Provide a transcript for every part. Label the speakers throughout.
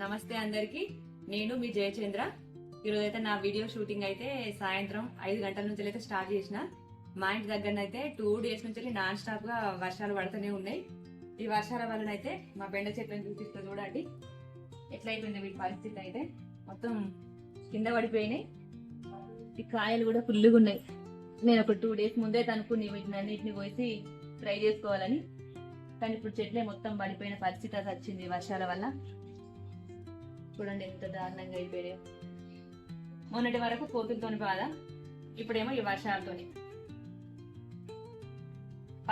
Speaker 1: నమస్తే అందరికి. నేను మీ జయచంద్ర. ఈరోజు అయితే నా వీడియో షూటింగ్ అయితే సాయంత్రం ఐదు గంటల నుంచి అయితే స్టార్ట్ చేసిన. మా ఇంటి దగ్గర అయితే టూ డేస్ నుంచి నాన్ స్టాప్గా వర్షాలు పడుతూనే ఉన్నాయి. ఈ వర్షాల వలన అయితే మా బెండ చెట్లను చూపిస్తా చూడండి. ఎట్లయిపోయింది వీటి పరిస్థితి అయితే? మొత్తం కింద పడిపోయినాయి. ఈ కాయలు కూడా ఫుల్గా ఉన్నాయి. నేను ఒక టూ డేస్ ముందే అనుకుని వీటిని అన్నిటిని కోసి ఫ్రై చేసుకోవాలని. కానీ ఇప్పుడు చెట్లే మొత్తం పడిపోయిన పరిస్థితి అది వచ్చింది వర్షాల వల్ల. చూడండి ఎంత దారుణంగా అయిపోయాయో. మొన్నటి వరకు కోతులతోని బాధ ఇప్పుడేమో ఈ వర్షాలతోని.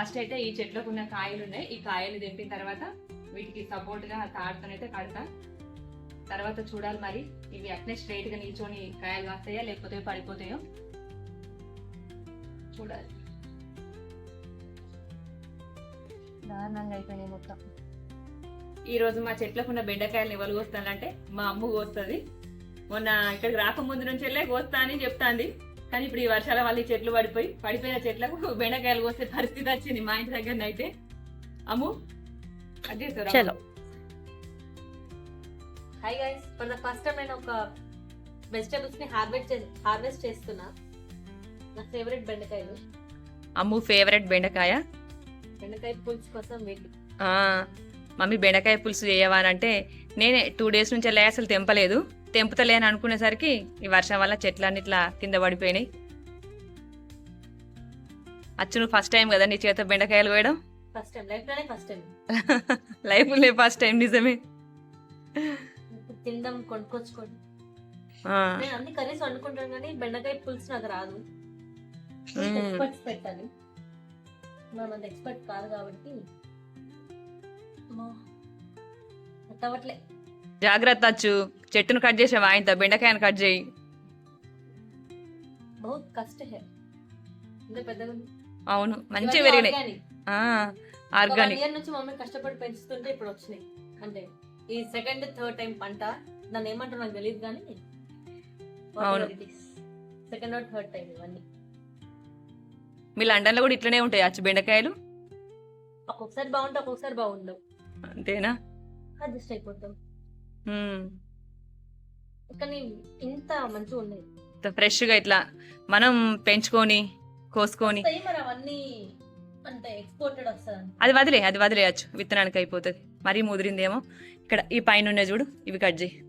Speaker 1: ఫస్ట్ అయితే ఈ చెట్లకు ఉన్న కాయలు ఉన్నాయి. ఈ కాయలు తెంపిన తర్వాత వీటికి సపోర్ట్గా తాడుతోనైతే కడతా. తర్వాత చూడాలి మరి ఇవి అట్నే స్ట్రైట్గా నిల్చొని కాయలు కాస్తాయా లేకపోతే పడిపోతాయో. చూడాలి. దారుణంగా అయిపోయినాయి మొత్తం. ఈ రోజు మా చెట్లకు ఉన్న బెండకాయలు ఎవరు కోస్తానంటే మా అమ్మ కోస్తుంది. మొన్న ఇక్కడికి రాకముందు నుంచి వెళ్ళే కోస్తా అని చెప్తాంది. కానీ ఇప్పుడు ఈ వర్షాల వల్ల ఈ చెట్లు పడిపోయి పడిపోయిన చెట్లకు బెండకాయలు కోసే పరిస్థితి వచ్చింది మా ఇంటి దగ్గర అయితే. అమ్ము అది?
Speaker 2: చలో.
Speaker 3: Hi guys for the first time నేను ఒక వెజిటేబుల్స్ని హార్వెస్ట్ హార్వెస్ట్ చేస్తున్నా. నా ఫేవరెట్ బెండకాయలు.
Speaker 2: అమ్ము ఫేవరెట్ బెండకాయ.
Speaker 3: బెండకాయ పులుసు కోసం వెయిట్.
Speaker 2: ఆ, మమ్మీ బెండకాయ పులుసు చేయవా అని అంటే నేనే టూ డేస్ నుంచి వెళ్ళి అసలు తెంపలేదు. తెంపుతలేని అనుకునేసరికి ఈ వర్షం వల్ల చెట్లన్నీ ఇట్లా కింద పడిపోయినాయి. అచ్చు నువ్వు ఫస్ట్ టైం కదా నీ చేత బెండకాయలు కోయడం?
Speaker 3: ఫస్ట్ టైం లైఫ్లోనే ఫస్ట్ టైం
Speaker 2: లైఫ్లో ఫస్ట్ టైం నిజమే.
Speaker 3: తినడం కొనుక్కొచ్చుకోండి. నేను అన్ని కర్రీస్ వండుకుంటాను కానీ బెండకాయ పులుసు నాకు రాదు. ఎక్స్పర్ట్స్ పెట్టాలి. మనం ఎక్స్పర్ట్ కాదు కాబట్టి
Speaker 2: జాగ్రత్త అచ్చు. చెట్టును కట్ చేసావా? ఇంత బెండకాయను కట్ చేయి. అవును
Speaker 3: ఇవన్నీ
Speaker 2: పెరిగినాయి. ఆర్గానిక్
Speaker 3: నుంచి మమ్మీ కష్టపడి పెంచుతుంటే ఇప్పుడు వచ్చినాయి. అంటే ఈ సెకండ్ థర్డ్ టైం పంట దాన్ని ఏమంటారు నాకు తెలియదు కానీ
Speaker 2: అవును.
Speaker 3: సెకండ్ ఆర్ థర్డ్ టైం ఇవన్నీ.
Speaker 2: మీ లండన్లో కూడా ఇట్లనే ఉంటాయి అచ్చు బెండకాయలు?
Speaker 3: ఒక్కొక్కసారి బాగుంటే ఒక్కొక్కసారి బాగుండవు.
Speaker 2: అంతేనా?
Speaker 3: అడ్జస్ట్ అయిపోతాం. కానీ ఇంత మంచిగా ఉన్నాయి
Speaker 2: ఫ్రెష్గా ఇట్లా మనం పెంచుకొని కోసుకొని.
Speaker 3: వస్తాయి మరి అవన్నీ అంటే ఎక్స్పోర్టెడ్ వస్తుంది
Speaker 2: అది వదిలే అది వదిలేయచ్చు. విత్తనానికి అయిపోతుంది. మరీ ముదిరిందేమో. ఇక్కడ ఈ పైన ఉన్నాయి చూడు ఇవి కట్ చేయి.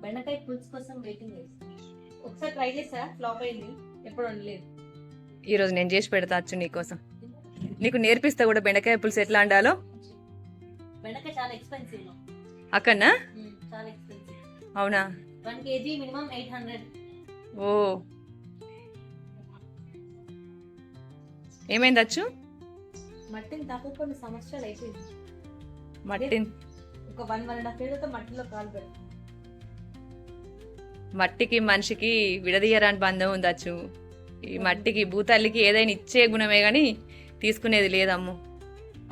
Speaker 3: బెండకాయ పులుసు కోసం వెయిటింగ్ ఒకసారి ట్రై చేసా? ఫ్లాప్ అయింది. ఎప్పుడు వండలేదు.
Speaker 2: ఈరోజు నేను చేసి పెడతా అచ్చు నీకోసం నీకు నేర్పిస్తా కూడా బెండకాయ పులుసు ఎట్లా అండాలో
Speaker 3: బెండకాయ చాలా ఎక్స్పెన్సివ్
Speaker 2: అక్కడనా
Speaker 3: చాలా ఎక్స్పెన్సివ్
Speaker 2: అవునా?
Speaker 3: One KG minimum eight hundred.
Speaker 2: ఓ. ఏమైంది అచ్చు?
Speaker 3: మట్టిని తక్కువ కొన్ని సంవత్సరాలు అయిపోయింది.
Speaker 2: మట్టి
Speaker 3: ఒక one one and half year మట్టిలో కాలు పెడతాం.
Speaker 2: మట్టికి మనిషికి విడదీయరాని బంధం ఉంది అచ్చు ఈ మట్టికి భూతల్లికి ఏదైనా ఇచ్చే గుణమే కానీ తీసుకునేది లేదమ్ము.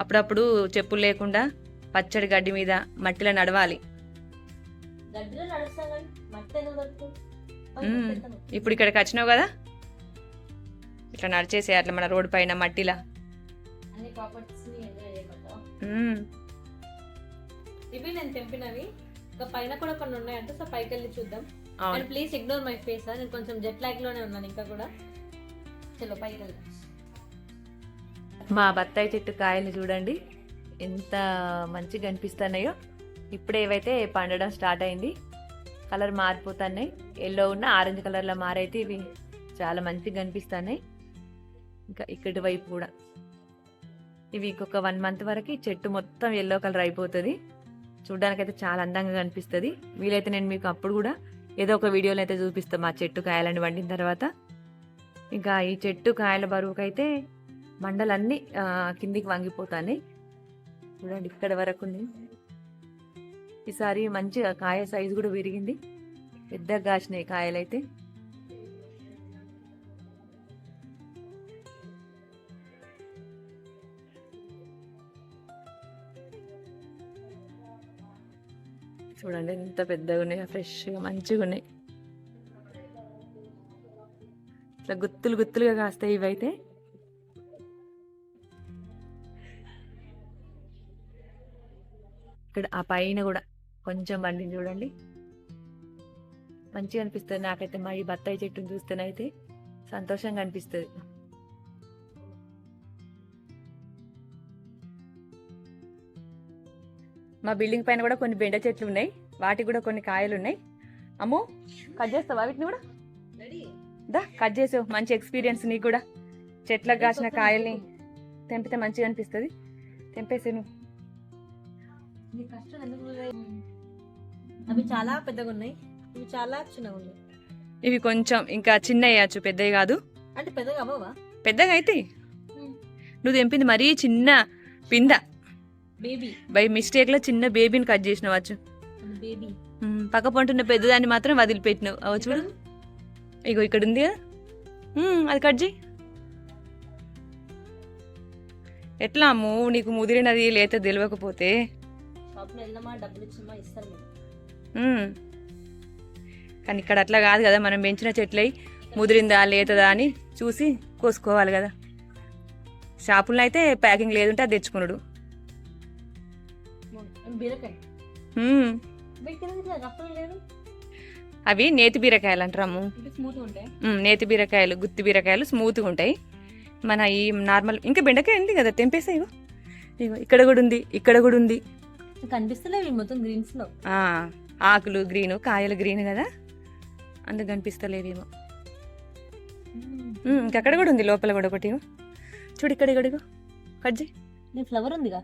Speaker 2: అప్పుడప్పుడు చెప్పులు లేకుండా పచ్చడి గడ్డి మీద మట్టిలో నడవాలి. ఇప్పుడు ఇక్కడికి వచ్చినావు కదా? ఇట్లా నడిచేసే అట్లా మన రోడ్డు పైన మట్టిలా.
Speaker 3: ఇవి నేను తెంపినవి. ఇంకా పైన కూడా కొన్ని ఉన్నాయంట సో పైకి వెళ్ళి చూద్దాం.
Speaker 2: అవును.
Speaker 3: And please ignore my face నేను కొంచెం జెట్ లాగ్లోనే ఉన్నాను ఇంకా కూడా. చలో పైకి
Speaker 2: మా బత్తాయి చెట్టు కాయలు చూడండి. ఎంత మంచిగా అనిపిస్తున్నాయో. ఇప్పుడు ఏవైతే పండడం స్టార్ట్ అయింది కలర్ మారిపోతున్నాయి. ఎల్లో ఉన్న ఆరెంజ్ కలర్లో మారైతే ఇవి చాలా మంచిగా కనిపిస్తున్నాయి ఇంకా ఇక్కడి వైపు కూడా. ఇవి ఇంకొక వన్ మంత్ వరకు చెట్టు మొత్తం ఎల్లో కలర్ అయిపోతుంది. చూడడానికైతే చాలా అందంగా కనిపిస్తుంది వీలైతే నేను మీకు అప్పుడు కూడా ఏదో ఒక వీడియోలో అయితే చూపిస్తాను మా చెట్టు కాయాలని వండిన తర్వాత. ఇంకా ఈ చెట్టు కాయల బరువుకైతే మండలన్నీ కిందికి వంగిపోతాయి చూడండి ఇక్కడ వరకు ఈసారి మంచిగా కాయ సైజు కూడా పెరిగింది పెద్దగా కాసినాయి కాయలైతే. చూడండి ఎంత పెద్దగా ఉన్నాయి. ఫ్రెష్గా మంచిగా ఉన్నాయి. ఇట్లా గుత్తులు గుత్తులుగా కాస్తాయి ఇవైతే. ఇక్కడ ఆ పైన కూడా కొంచెం పండింది చూడండి. మంచిగా అనిపిస్తుంది నాకైతే మా ఈ బత్తాయి చెట్టును చూస్తేనైతే సంతోషంగా అనిపిస్తుంది. మా బిల్డింగ్ పైన కూడా కొన్ని బెండ చెట్లు ఉన్నాయి. వాటికి కూడా కొన్ని కాయలు ఉన్నాయి. అమ్మో కట్ చేస్తావా వీటిని కూడా? దా కట్ చేసావు. మంచి ఎక్స్పీరియన్స్ నీకు కూడా. చెట్లకు కాసిన కాయల్ని తెంపితే మంచిగా అనిపిస్తుంది. తెంపేసే నువ్వు?
Speaker 3: అవి చాలా పెద్దగా ఉన్నాయి. ఇవి చాలా చిన్నగా ఉన్నాయి.
Speaker 2: ఇవి కొంచెం ఇంకా చిన్న వేయచ్చు పెద్దవి కాదు.
Speaker 3: అంటే పెద్దగా అవ్వవా?
Speaker 2: పెద్దగా అయితే. నువ్వు తెంపింది మరీ చిన్న పింద
Speaker 3: బేబీ.
Speaker 2: బై మిస్టేక్లో చిన్న బేబీని కట్ చేసినవచ్చు
Speaker 3: బేబీ.
Speaker 2: పక్క పంటున్న పెద్దదాన్ని మాత్రం వదిలిపెట్టినావు. చూడు. ఇగో ఇక్కడ ఉంది కదా అది కట్ చేయి. ఎట్లా అమ్ము నీకు ముదిరినది లేత తెలియకపోతే. కానీ ఇక్కడ అట్లా కాదు కదా మనం పెంచిన చెట్లయి ముదిరిందా లేతదా అని చూసి కోసుకోవాలి కదా. షాపుల్లో అయితే ప్యాకింగ్ లేదుంటే అది తెచ్చుకున్నాడు
Speaker 3: బీరకాయ.
Speaker 2: అవి నేతి బీరకాయలు అంటాము నేతి బీరకాయలు గుత్తి బీరకాయలు స్మూత్గా ఉంటాయి. మన ఈ నార్మల్ ఇంకా బెండకాయ ఉంది కదా తెంపేసా ఇగో ఇక్కడ కూడా ఉంది ఇక్కడ కూడా ఉంది.
Speaker 3: కనిపిస్తలేవు మొత్తం గ్రీన్స్లో.
Speaker 2: ఆ, ఆకులు గ్రీన్ కాయలు గ్రీన్ కదా. అందుకు కనిపిస్తలేవేమో ఇంకా అక్కడ కూడా ఉంది లోపల కూడా ఒకటి. చూడు ఇక్కడ ఇక్కడ ఇగో. కట్ చేయి.
Speaker 3: ఫ్లవర్ ఉందిగా?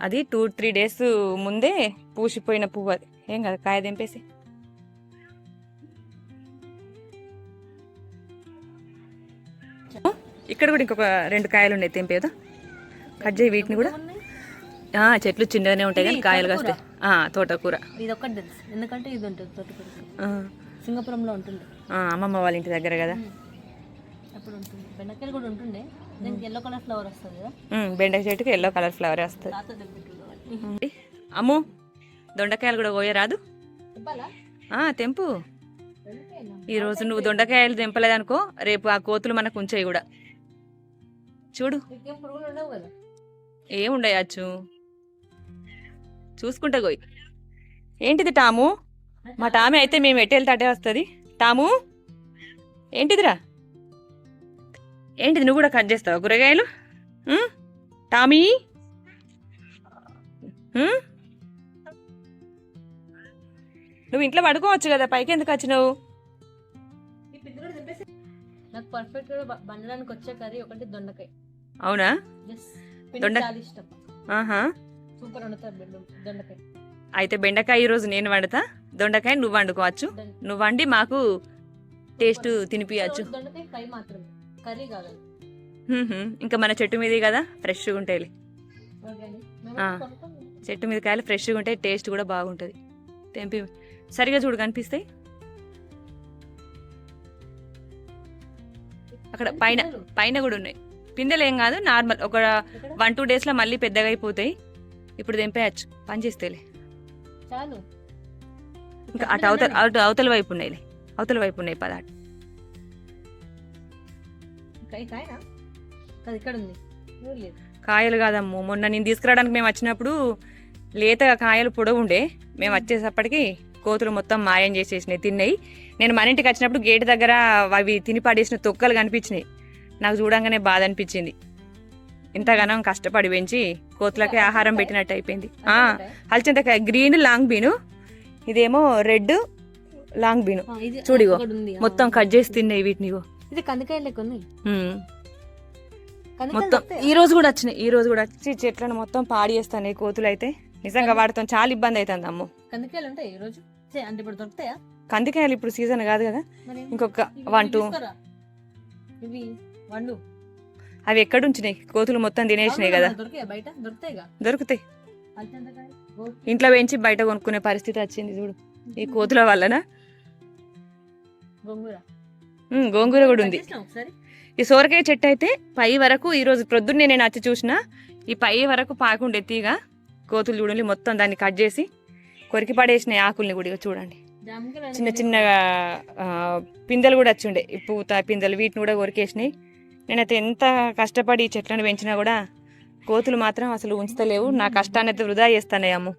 Speaker 2: అది టూ త్రీ డేస్ ముందే పూసిపోయిన పువ్వు అది. ఏం కదా కాయ తెంపేసి ఇక్కడ కూడా ఇంకొక రెండు కాయలు ఉన్నాయి తెంపేదా? కట్ చేయి వీటిని కూడా. చెట్లు చిన్నగానే ఉంటాయి కానీ కాయలు. కాస్తాయి ఆ, తోటకూర.
Speaker 3: ఇది తెలుసు. ఎందుకంటే ఇది ఉంటుంది తోటకూర. సింగపురంలో ఉంటుంది.
Speaker 2: అమ్మమ్మ వాళ్ళ ఇంటి దగ్గర కదా.
Speaker 3: అప్పుడు ఉంటుంది. బెండకాయలు కూడా ఉంటుండే. దీనికి ఎల్లో కలర్ ఫ్లవర్ వస్తుంది కదా.
Speaker 2: బెండకాయ చెట్టుకి ఎల్లో కలర్ ఫ్లవర్ వస్తుంది. అమ్ము దొండకాయలు కూడా
Speaker 3: చెప్పాలా
Speaker 2: ఆ, తెంపు? ఈ రోజు నువ్వు దొండకాయలు తెంపలేదనుకో రేపు ఆ కోతులు మనకు ఉంచాయి కూడా. చూడు.
Speaker 3: ఇంకేం పురుగులు
Speaker 2: చూసుకుంటా గోయ్. ఏంటిది టాము? మా టామే అయితే మేము ఎటు వెళ్తే అటే వస్తుంది. టాము? ఏంటిదిరా? ఏంటిది నువ్వు కూడా కట్ చేస్తావా కూరగాయలు? టామీ? నువ్వు ఇంట్లో పడుకోవచ్చు కదా పైకి ఎందుకు వచ్చినావు?
Speaker 3: నాకు పర్ఫెక్ట్ బండడానికి వచ్చే కర్రీ ఒకటి దొండకాయ.
Speaker 2: అవునా? అయితే బెండకాయ ఈరోజు నేను వండుతా. దొండకాయ నువ్వు వండుకోవచ్చు. నువ్వు వండి మాకు టేస్ట్ తినిపించచ్చు. ఇంకా మన చెట్టు మీదే కదా? ఫ్రెష్గా ఉంటాయి చెట్టు మీద కాయలు ఫ్రెష్గా ఉంటాయి టేస్ట్ కూడా బాగుంటుంది. తెంపి సరిగా చూడు కనిపిస్తాయి. అక్కడ పైన. పైన కూడా ఉన్నాయి. పిందెలు ఏం కాదు నార్మల్. ఒక? వన్ టూ డేస్లో మళ్ళీ పెద్దగా అయిపోతాయి ఇప్పుడు తెంపేయచ్చు పని చేస్తేలే.
Speaker 3: చాలు.
Speaker 2: ఇంకా అటు అవతల అటు అవతల వైపు ఉన్నాయిలే అవతల వైపు ఉన్నాయి
Speaker 3: ఎవరు లేదు
Speaker 2: కాయలు కాదమ్ము. మొన్న నేను తీసుకురావడానికి మేము వచ్చినప్పుడు లేత కాయలు పొడవు ఉండే. మేము. వచ్చేసప్పటికి కోతులు మొత్తం మాయం చేసేసినాయి తిన్నాయి. నేను మన ఇంటికి వచ్చినప్పుడు గేట్ దగ్గర అవి తిని పడేసిన తొక్కలు కనిపించినాయి. నాకు చూడంగానే బాధ అనిపించింది. ఇంతగానం కష్టపడి పెంచి కోతులకి ఆహారం పెట్టినట్టు అయిపోయింది. ఆ, హల్చింతకాయ గ్రీన్ లాంగ్ బీను ఇదేమో రెడ్ లాంగ్ బీను. చూడిగో, మొత్తం కట్ చేసి తిన్నాయి వీటిని.
Speaker 3: ఇది కందికాయ
Speaker 2: మొత్తం? ఈ రోజు కూడా వచ్చినాయి ఈ రోజు కూడా వచ్చి చెట్లను మొత్తం పాడి చేస్తాయి కోతులు అయితే. నిజంగా వాటితో చాలా ఇబ్బంది అవుతుంది అమ్ము.
Speaker 3: కందికాయలు ఉంటాయి ఈ రోజు? చే, అంటే ఇప్పుడు దొరుకుతాయా?
Speaker 2: కందికాయలు ఇప్పుడు సీజన్ కాదు కదా. ఇంకొక వన్ టూ.
Speaker 3: వండు.
Speaker 2: అవి ఎక్కడ ఉంచినాయి కోతులు మొత్తం తినేసినాయి కదా.
Speaker 3: బయట?
Speaker 2: దొరుకుతాయి. ఇంట్లో పెంచి బయట కొనుక్కునే పరిస్థితి వచ్చింది చూడు. ఈ కోతుల వల్లన?
Speaker 3: గోంగూర.
Speaker 2: గోంగూర కూడా ఉంది. ఈ సోరకాయ చెట్టు అయితే పై వరకు ఈ రోజు ప్రొద్దున్నే నేను వచ్చి చూసిన ఈ పై వరకు పాకుండే తీగ కోతులు చూడండి మొత్తం దాన్ని కట్ చేసి కొరికి పడేసినాయి ఆకుల్ని కూడా చూడండి. చిన్న చిన్న పిందెలు కూడా వచ్చిండే ఈ పూత పిందెలు వీటిని కూడా కొరికేసినాయి. నేనైతే ఎంత కష్టపడి ఈ చెట్లను పెంచినా కూడా కోతులు మాత్రం అసలు ఉంచుతలేవు. నా కష్టాన్ని అయితే వృధా చేస్తానే అమ్ము.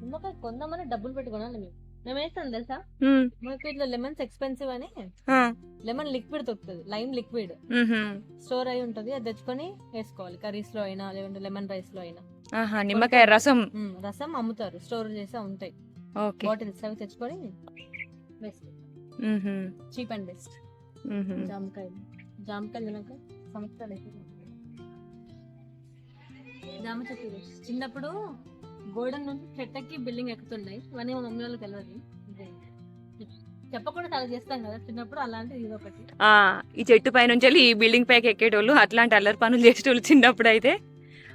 Speaker 3: నిమ్మకాయ కొందామని డబ్బులు పెట్టి కొనాలి మేము. వేస్తాం తెలుసా? మాకు ఇట్లా లెమన్స్ ఎక్స్పెన్సివ్ అని లెమన్ లిక్విడ్ దొరుకుతుంది లైమ్ లిక్విడ్. స్టోర్ అయి ఉంటది అది తెచ్చుకొని వేసుకోవాలి. కర్రీస్లో అయినా లేదంటే లెమన్ రైస్లో అయినా.
Speaker 2: ఆహా నిమ్మకాయ రసం.
Speaker 3: రసం అమ్ముతారు స్టోర్ చేసి ఉంటాయి. బాటిల్స్ అవి తెచ్చుకొని
Speaker 2: ఉహుం,
Speaker 3: చీప్ అండ్ బెస్ట్. జామకాయలు జామకాయలు తినక సంవత్సరాలు. జామ చెట్టు. చిన్నప్పుడు గోడన్ నుంచి చెట్టకి బిల్డింగ్ ఎక్కుతుండే. ఇవన్నీ మా మమ్మీ వాళ్ళకి తెలియదు చెప్పకుండా చాలా చేస్తాం కదా చిన్నప్పుడు అలాంటి ఇది ఒకటి.
Speaker 2: ఈ చెట్టు పై నుంచి వెళ్ళి ఈ బిల్డింగ్ పైకి ఎక్కేటోళ్ళు అట్లాంటి అల్లరి పనులు చేసేటోళ్ళు చిన్నప్పుడు అయితే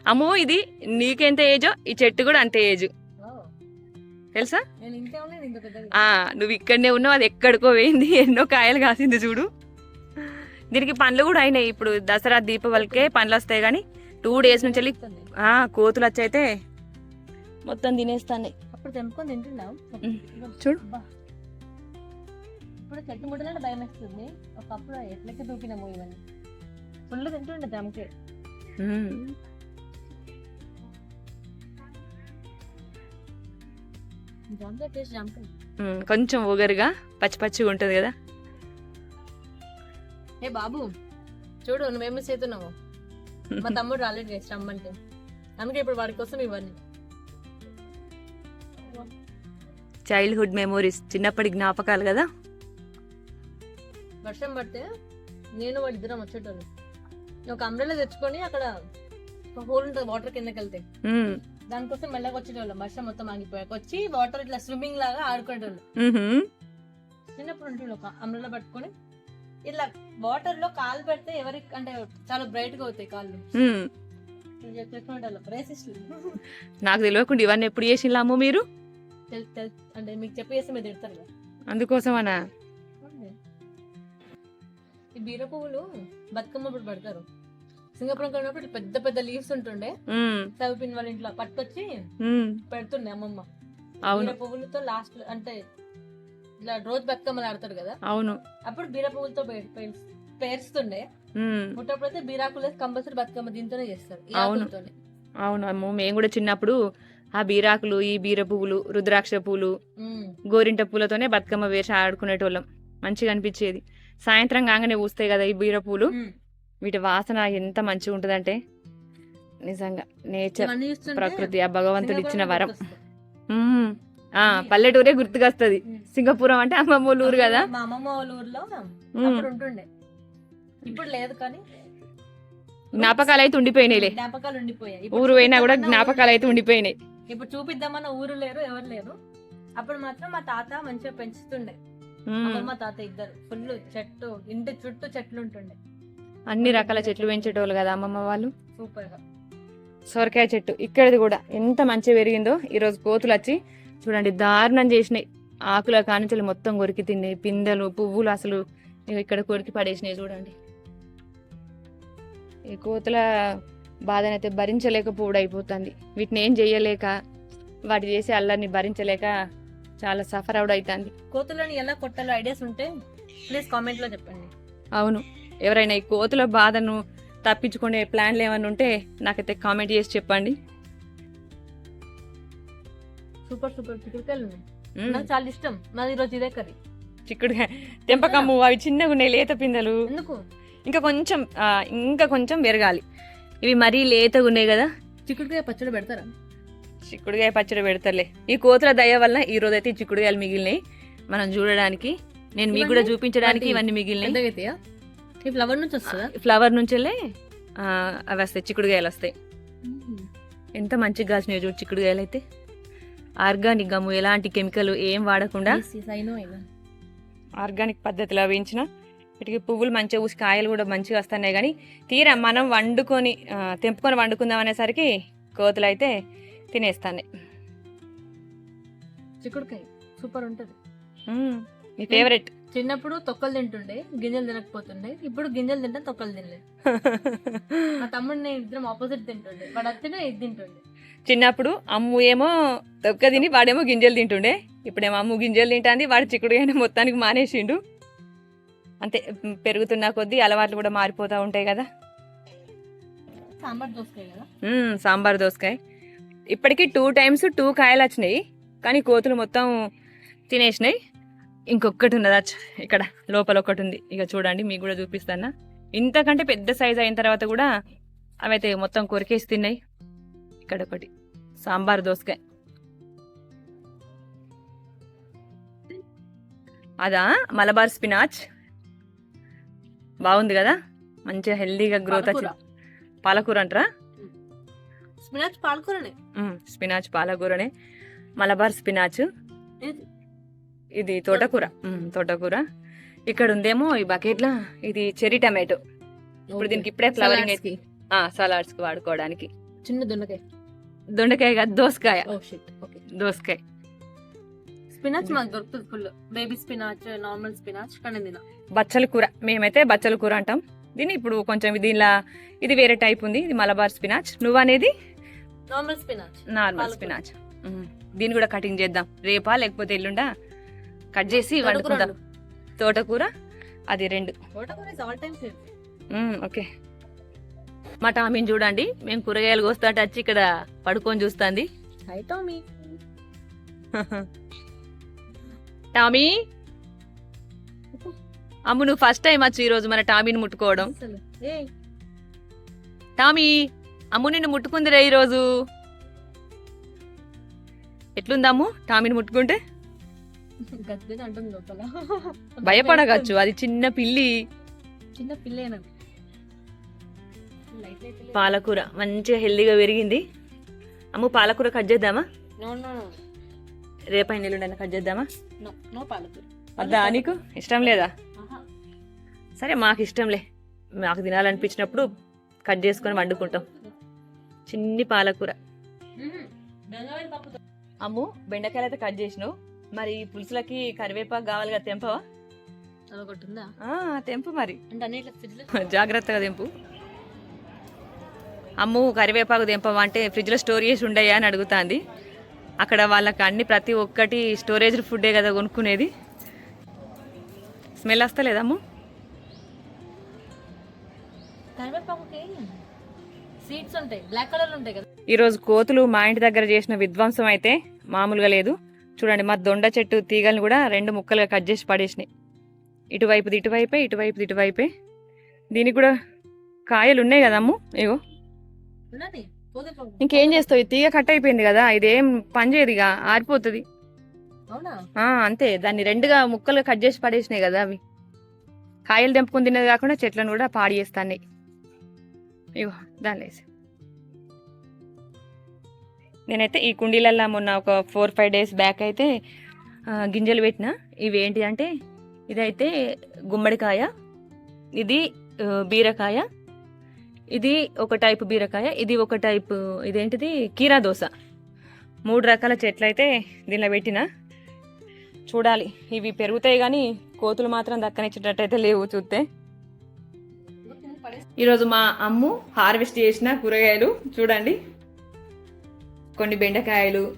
Speaker 2: అమ్మో ఇది నీకెంత ఏజో? ఈ చెట్టు కూడా అంతే ఏజ్. తెలుసా? ఆ నువ్వు ఇక్కడనే ఉన్నావు అది ఎక్కడికో పోయింది ఎన్నో కాయలు కాసింది చూడు. దీనికి పండ్లు కూడా అయినాయి ఇప్పుడు దసరా దీపావళికే పండ్లు వస్తాయి కానీ టూ డేస్ నుంచి వెళ్ళి. ఆ కోతులు వచ్చైతే మొత్తం తినేస్తాయి
Speaker 3: అప్పుడు తెంపుకొని తింటున్నావు.
Speaker 2: చూడు.
Speaker 3: ఇప్పుడు చెట్టు ముట్టలంటే భయం వేస్తుంది. ఒకప్పుడు ఎట్లకి దూకినాము ఇవన్నీ. ఫుల్ తింటుండే జామకాయ
Speaker 2: కొంచెం ఒగరుగా పచ్చి పచ్చిగా ఉంటుంది కదా.
Speaker 3: ఏ బాబు చూడు నువ్వేమి చేస్తున్నావు మా తమ్ముడు రాలేదు గైస్ రమ్మంటే. అందుకే ఇప్పుడు వాడి కోసం ఇవన్నీ
Speaker 2: చైల్డ్హుడ్ మెమోరీస్ చిన్నప్పటి జ్ఞాపకాలు కదా?
Speaker 3: వర్షం పడితే నేను వాడి ఇద్దరం వచ్చేటోళ్ళు. ఒక అంబ్రెలా తెచ్చుకొని అక్కడ హోల్ ఉంటుంది వాటర్ కిందకి వెళ్తే దానికోసం మెల్లగా వచ్చేటోళ్ళం వర్షం మొత్తం ఆగిపోయాక వచ్చి వాటర్ ఇట్లా స్విమ్మింగ్ లాగా ఆడుకునేటోళ్ళు.
Speaker 2: చిన్నప్పుడు
Speaker 3: ఉంటుండే ఒక అంబ్రెలా పట్టుకొని ఇట్లా వాటర్లో కాలు పెడితే ఎవరికి అంటే చాలా బ్రైట్గా అవుతాయి కాళ్ళు.
Speaker 2: నాకు తెలియకుండా ఇవన్నీ ఎప్పుడు చేసిండ్లాము మీరు?
Speaker 3: అంటే మీకు చెప్పేసి మీరు తిడతారు కదా.
Speaker 2: అందుకోసమనా?
Speaker 3: ఈ బీర పువ్వులు బతుకమ్మ ఇప్పుడు పెడతారు. సింగపురం కొన్నప్పుడు ఇట్లా పెద్ద పెద్ద లీవ్స్ ఉంటుండే.
Speaker 2: ఉమ్,
Speaker 3: చదివిన వాళ్ళ ఇంట్లో పట్టుకొచ్చి పెడుతుండే అమ్మమ్మ.
Speaker 2: అవును.
Speaker 3: పువ్వులతో లాస్ట్ అంటే ఇట్లా రోజు బతుకమ్మలు ఆడతారు కదా.
Speaker 2: అవును.
Speaker 3: అప్పుడు బీర పువ్వులతో పేరుస్తుండే.
Speaker 2: ఉమ్,
Speaker 3: పుట్టప్పుడైతే బీరాకులు కంపల్సరీ బతుకమ్మ దీంతోనే చేస్తారు
Speaker 2: అవును. అవును అమ్మో మేము కూడా చిన్నప్పుడు ఆ బీరాకులు ఈ బీర పువ్వులు రుద్రాక్ష పువ్వులు
Speaker 3: ఉమ్.
Speaker 2: గోరింట పూలతోనే బతుకమ్మ వేసి ఆడుకునేటోళ్ళం మంచిగా అనిపించేది. సాయంత్రం కాగానే పూస్తాయి కదా ఈ బీర పూలు. వీటి వాసన ఎంత మంచిగా ఉంటుందంటే నిజంగా నేచర్ ప్రకృతి ఆ భగవంతుడు ఇచ్చిన వరం. పల్లెటూరే గుర్తుకొస్తుంది. సింగపురం అంటే అమ్మమ్మ వాళ్ళ ఊరు కదా.
Speaker 3: మా అమ్మమ్మ వాళ్ళ ఊర్లో ఉంటుండే. ఇప్పుడు లేదు కానీ
Speaker 2: జ్ఞాపకాలు అయితే ఉండిపోయినాయిలే.
Speaker 3: జ్ఞాపకాలు ఉండిపోయాయి.
Speaker 2: ఊరు పోయినా కూడా జ్ఞాపకాలు అయితే ఉండిపోయినాయి.
Speaker 3: ఇప్పుడు చూపిద్దామన్న ఊరు లేరు ఎవరు లేరు. అప్పుడు మాత్రం మా తాత మంచిగా పెంచుతుండే. అమ్మమ్మ తాత ఇద్దరు. ఫుల్ చెట్టు ఇంటి చుట్టూ చెట్లు ఉంటుండే.
Speaker 2: అన్ని రకాల చెట్లు పెంచేటోళ్ళు కదా అమ్మమ్మ వాళ్ళు?
Speaker 3: సూపర్గా
Speaker 2: సొరకాయ చెట్టు ఇక్కడిది కూడా ఎంత మంచిగా పెరిగిందో ఈరోజు కోతులు వచ్చి చూడండి దారుణం చేసినాయి. ఆకుల కానించలు మొత్తం కొరికి తిన్నాయి. పిందెలు పువ్వులు అసలు ఇక్కడ కొరికి పడేసినాయి చూడండి. ఈ కోతుల బాధనైతే భరించలేకపోవడం అయిపోతుంది వీటిని ఏం చేయలేక వాటి చేసే అల్లరిని భరించలేక చాలా సఫర్ అవుట్ అవుతుంది.
Speaker 3: కోతులని ఎలా కొట్టాలో ఐడియాస్ ఉంటే ప్లీజ్ కామెంట్లో చెప్పండి.
Speaker 2: అవును. ఎవరైనా ఈ కోతుల బాధను తప్పించుకునే ప్లాన్లు ఏమైనా ఉంటే నాకైతే కామెంట్ చేసి చెప్పండి.
Speaker 3: Super super. చిక్కుడుకాయలు. నాకు చాలా ఇష్టం. నాది ఈరోజు ఇదే కర్రీ.
Speaker 2: చిక్కుడుగా తెంపకమ్ము అవి చిన్నగా ఉన్నాయి లేత పిందెలు.
Speaker 3: ఎందుకు?
Speaker 2: ఇంకా కొంచెం ఇంకా కొంచెం పెరగాలి. ఇవి మరీ లేతగా ఉన్నాయి కదా.
Speaker 3: చిక్కుడుకాయ పచ్చడి పెడతారా?
Speaker 2: చిక్కుడుగాయ పచ్చడి పెడతారులే. ఈ కోతుల దయ వల్ల ఈ రోజు అయితే ఈ చిక్కుడుగాయలు మిగిలినాయి. మనం చూడడానికి నేను మీకు కూడా చూపించడానికి ఇవన్నీ మిగిలినాయి.
Speaker 3: ఈ ఫ్లవర్ నుంచి వస్తుందా?
Speaker 2: ఫ్లవర్ నుంచి అవి వస్తాయి చిక్కుడుగాయలు వస్తాయి. ఎంత మంచిగా కాసినాయి చూడు చిక్కుడుగాయలు అయితే. ఆర్గానిక్ గమ్ము ఎలాంటి కెమికల్ ఏం వాడకుండా ఆర్గానిక్ పద్ధతిలో వేయించిన వీటికి పువ్వులు మంచిగా పూసి కాయలు కూడా మంచిగా వస్తున్నాయి కానీ తీరా మనం వండుకొని తెంపుకొని వండుకుందాం అనేసరికి కోతులు అయితే తినేస్తాయి
Speaker 3: చిక్కుడుకాయ సూపర్ ఉంటది.
Speaker 2: మీ ఫేవరెట్
Speaker 3: చిన్నప్పుడు తొక్కలు తింటుండే గింజలు తినకపోతుండే. ఇప్పుడు గింజలు తింటే తొక్కలు తినలేదు మా తమ్ముడు నేను ఇద్దరం ఆపోజిట్ తింటుండే. వాడు అత్తనే ఇది తింటుండే.
Speaker 2: చిన్నప్పుడు అమ్ము ఏమో తొక్క తిని వాడేమో గింజలు తింటుండే. ఇప్పుడేమో అమ్ము గింజలు తింటాంది వాడు చిక్కుడుగానే మొత్తానికి మానేసిండు. అంతే పెరుగుతున్న కొద్దీ అలవాట్లు కూడా మారిపోతూ ఉంటాయి కదా.
Speaker 3: సాంబార్ దోసకాయ కదా?
Speaker 2: సాంబార్ దోసకాయ. ఇప్పటికి టూ టైమ్స్ టూ కాయలు వచ్చినాయి కానీ కోతులు మొత్తం తినేసినాయి. ఇంకొకటి ఉన్నది. ఇక్కడ లోపల ఒకటి ఉంది. ఇక చూడండి మీకు కూడా చూపిస్తానా. ఇంతకంటే పెద్ద సైజ్ అయిన తర్వాత కూడా అవైతే మొత్తం కొరికేసి తిన్నాయి. ఇక్కడ ఒకటి సాంబార్ దోసకాయ. అదా మలబార్ స్పినాచ్. బాగుంది కదా? మంచిగా హెల్దీగా గ్రోత్. వచ్చింది పాలకూర అంటారా?
Speaker 3: స్పినాచ్ పాలకూరనే.
Speaker 2: స్పినాచ్ పాలకూరనే. మలబార్ స్పినాచ్.
Speaker 3: ఇది
Speaker 2: తోటకూర. తోటకూర. ఇక్కడ ఉందేమో ఈ బకెట్లా ఇది చెరీ టమాటో. ఇప్పుడు దీనికి ఇప్పుడే ఫ్లవరింగ్ అయితే. సలాడ్స్కి వాడుకోవడానికి.
Speaker 3: చిన్న దొండకాయ.
Speaker 2: దొండకాయ కాదు దోసకాయ.
Speaker 3: ఓకే
Speaker 2: దోసకాయ.
Speaker 3: స్పినాచ్ మాకు దొరుకుతుంది full baby spinach normal spinach కానీ తిన.
Speaker 2: బచ్చల కూర. మేమైతే బచ్చల కూర అంటాం. దీన్ని ఇప్పుడు కొంచెం దీనిలా ఇది వేరే టైప్ ఉంది. ఇది మలబార్ స్పినాచ్ నువ్వు అనేది
Speaker 3: నార్మల్ స్పినాచ్
Speaker 2: నార్మల్. స్పినాచ్. దీన్ని కూడా కటింగ్ చేద్దాం. రేపా లేకపోతే ఎల్లుండా? కట్ చేసి వండుకుందాం. తోటకూర? అది రెండు. ఓకే. మా టామీని చూడండి. మేము కూరగాయలు కోస్తాంటే వచ్చి ఇక్కడ పడుకొని చూస్తుంది.
Speaker 3: Tommy
Speaker 2: Tommy! అమ్ము నువ్వు ఫస్ట్ టైం వచ్చి ఈరోజు మన టామీని ముట్టుకోవడం. టామీ! అమ్ము నిన్ను ముట్టుకుందిరే ఈరోజు ఎట్లుందమ్ము టామీని ముట్టుకుంటే?
Speaker 3: గద్దెది అంటుంది లోపల.
Speaker 2: భయపడగచ్చు అది చిన్న పిల్లి.
Speaker 3: చిన్న పిల్లేనా
Speaker 2: పాలకూర మంచిగా హెల్దీగా పెరిగింది. అమ్ము పాలకూర కట్ చేద్దామా? రేపైన ఎల్లుండైనా కట్ చేద్దామా?
Speaker 3: నో నో పాలకూర.
Speaker 2: వద్దా నీకు? ఇష్టం లేదా. సరే మాకు ఇష్టంలే. మాకు తినాలనిపించినప్పుడు కట్ చేసుకొని వండుకుంటాం. చిన్ని పాలకూర. అమ్ము బెండకాయలు అయితే కట్ చేసినావు. మరి పులుసులకి కరివేపాకు కావాలి కదా తెంపవా? తెంపు మరి. జాగ్రత్తగా తెంపు. అమ్ము కరివేపాకు తెంపవా అంటే ఫ్రిడ్జ్లో స్టోర్ చేసి ఉండయా అని అడుగుతాంది. అక్కడ వాళ్ళకి అన్ని ప్రతి ఒక్కటి స్టోరేజ్ ఫుడ్డే కదా కొనుక్కునేది. స్మెల్ వస్తలేదా అమ్ము?
Speaker 3: కరివేపాకుకి సీడ్స్ ఉంటాయి బ్లాక్ కలర్ ఉంటాయి కదా.
Speaker 2: ఈరోజు కోతులు మా ఇంటి దగ్గర చేసిన విధ్వంసం అయితే మామూలుగా లేదు. చూడండి మా దొండ చెట్టు తీగలను కూడా రెండు ముక్కలుగా కట్ చేసి పడేసినాయి. ఇటువైపుది ఇటువైపే ఇటువైపుది ఇటువైపే. దీనికి కూడా కాయలు ఉన్నాయి కదా అమ్ము? ఇగో. ఇంకేం చేస్తావు? ఈ తీగ కట్ అయిపోయింది కదా ఇదేం పని చేయదు ఇక ఆరిపోతుంది. అంతే. దాన్ని రెండుగా ముక్కలుగా కట్ చేసి పడేసినాయి కదా అవి. కాయలు తెంపుకుని తినేది కాకుండా చెట్లను కూడా పాడి చేస్తాయి ఇగో దాన్ని వేసి నేనైతే ఈ కుండీలల్లో మొన్న ఒక ఫోర్ ఫైవ్ డేస్ బ్యాక్ అయితే గింజలు పెట్టిన. ఇవి ఏంటి అంటే ఇదైతే గుమ్మడికాయ ఇది బీరకాయ ఇది ఒక టైపు బీరకాయ ఇది ఒక టైపు ఇదేంటిది కీరా దోశ. మూడు రకాల చెట్లు అయితే దీనిలో పెట్టిన. చూడాలి ఇవి పెరుగుతాయి కానీ కోతులు మాత్రం దక్కనిచ్చేటట్టయితే లేవు చూస్తే. ఈరోజు మా అమ్ము హార్వెస్ట్ చేసిన కూరగాయలు చూడండి. కొన్ని బెండకాయలు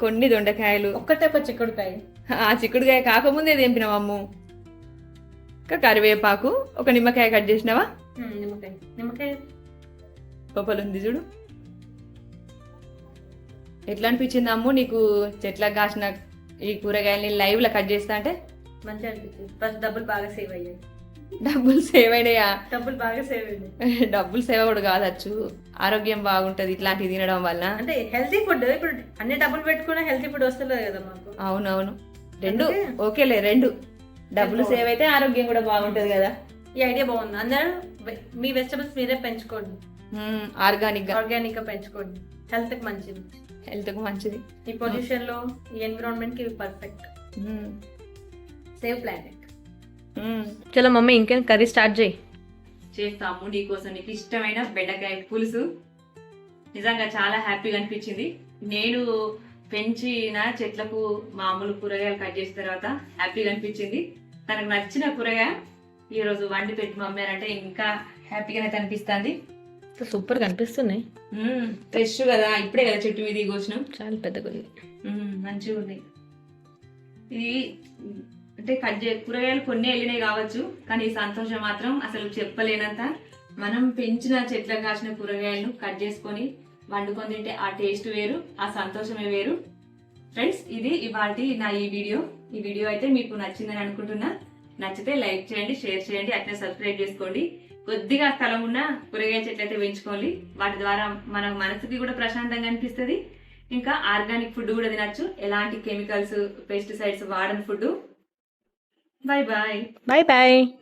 Speaker 2: కొన్ని దొండకాయలు.
Speaker 3: ఒక్కటే ఒక చిక్కుడుకాయ.
Speaker 2: ఆ చిక్కుడుకాయ కాకముందే తెంపినావు అమ్ము? ఇంకా కరివేపాకు ఒక నిమ్మకాయ కట్ చేసినావా?
Speaker 3: మ్మ్, నిమ్మకాయ. నిమ్మకాయ.
Speaker 2: లోపల ఉంది చూడు. ఎట్లా అనిపించింది అమ్ము నీకు చెట్లకు కాసిన ఈ కూరగాయల్ని లైవ్లో కట్ చేస్తా అంటే?
Speaker 3: మంచిగా అనిపించింది. ఫస్ట్ డబ్బులు బాగా సేవ్ అయ్యాయి.
Speaker 2: డబ్బులు సేవ్ అయినాయా?
Speaker 3: డబ్బులు బాగా సేవ్ అయ్యాయి
Speaker 2: డబ్బులు సేవ కూడా కాదచ్చు ఆరోగ్యం బాగుంటది ఇట్లాంటివి తినడం వల్ల.
Speaker 3: అంటే హెల్తీ ఫుడ్ ఇప్పుడు అన్ని డబ్బులు పెట్టుకున్నా హెల్తీ ఫుడ్ వస్తలేదు కదా మాకు.
Speaker 2: అవునవును. రెండు ఓకేలే రెండు. డబ్బులు సేవ్ అయితే ఆరోగ్యం కూడా బాగుంటది కదా.
Speaker 3: ఈ ఐడియా బాగుంది. అందరూ మీ వెజిటబుల్స్ మీరే పెంచుకోండి. ఆర్గానిక్గా ఆర్గానిక్గా పెంచుకోండి. హెల్త్కి మంచిది.
Speaker 2: హెల్త్కు మంచిది.
Speaker 3: ఈ పొల్యూషన్లో ఈ ఎన్విరాన్మెంట్కి పర్ఫెక్ట్. Save planet. చలో మమ్మీ ఇంకేం కర్రీ స్టార్ట్ చేయి.
Speaker 2: చేస్తాము నీకోసం నీకు ఇష్టమైన బెండకాయ పులుసు. నిజంగా చాలా హ్యాపీగా అనిపించింది. నేను పెంచిన చెట్లకు మామూలు కూరగాయలు కట్ చేసిన తర్వాత హ్యాపీగా అనిపించింది. తనకు నచ్చిన కూరగాయ ఈ రోజు వండి పెట్టి మమ్మారంటే ఇంకా హ్యాపీగానే అనిపిస్తుంది
Speaker 3: సూపర్ కనిపిస్తున్నాయి
Speaker 2: ఫ్రెష్ కదా ఇప్పుడే కదా చెట్టు మీద కోసినాం.
Speaker 3: చాలా పెద్దగా ఉంది
Speaker 2: మంచిగా ఉంది ఇది అంటే కట్ చే కూరగాయలు కొన్ని వెళ్ళినాయి కావచ్చు కానీ ఈ సంతోషం మాత్రం అసలు చెప్పలేనంత. మనం పెంచిన చెట్లకు కాసిన కూరగాయలను కట్ చేసుకొని వండుకొని తింటే ఆ టేస్ట్ వేరు ఆ సంతోషమే వేరు. ఫ్రెండ్స్ ఇది ఇవాటి నా ఈ వీడియో. ఈ వీడియో అయితే మీకు నచ్చిందని అనుకుంటున్నా. నచ్చితే లైక్ చేయండి షేర్ చేయండి అట్లే సబ్స్క్రైబ్ చేసుకోండి. కొద్దిగా స్థలం ఉన్న కూరగాయ చెట్లు అయితే పెంచుకోండి. వాటి ద్వారా మన మనసుకి కూడా ప్రశాంతంగా అనిపిస్తుంది. ఇంకా ఆర్గానిక్ ఫుడ్ కూడా తినచ్చు. ఎలాంటి కెమికల్స్ పెస్టిసైడ్స్ వాడని food Bye bye.
Speaker 3: Bye bye.